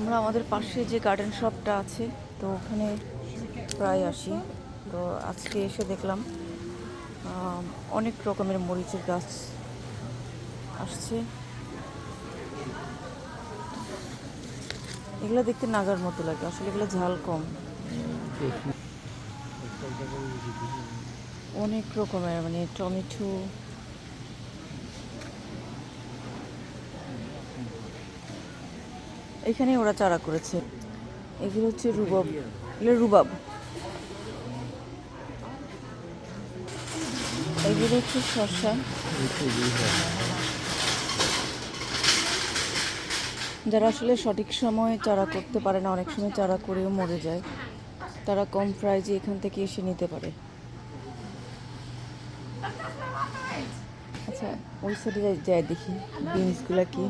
আমরা আমাদের পাশে যে গার্ডেন শপটা আছে, তো ওখানে প্রায় আসি। তো আজকে এসে দেখলাম অনেক রকমের মরিচের গাছ আসছে। এগুলো দেখতে নাগার মতো লাগে, আসলে এগুলো ঝাল কম। অনেক রকমের মানে টমেটো এখানে ওরা চারা করেছে। এগুলো হচ্ছে রুবাব। এগুলো রুবাব। এগুলো হচ্ছে শসা। যারা আসলে সঠিক সময়ে চারা করতে পারে না, অনেক সময় চারা করেও মরে যায়, তারা কম প্রাইজে এখান থেকে এসে নিতে পারে। আচ্ছা ওই সাইডে যাই- দেখি, বিনসগুলো কি?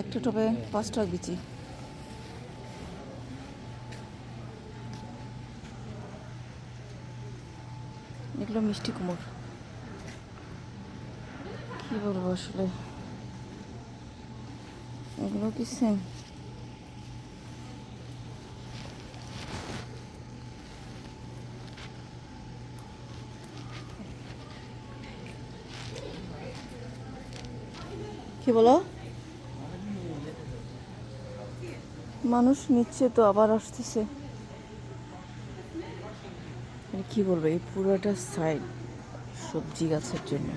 একটা টবে পাঁচটা বিচি এগুলো মিষ্টি কুমড় কি বলব আসলে? এগুলো কি সেম? কি বলো? মানুষ নিচ্ছে তো আবার আসতেছে। মানে কি বলব এই পুরোটা সাইড সবজি গাছের জন্য।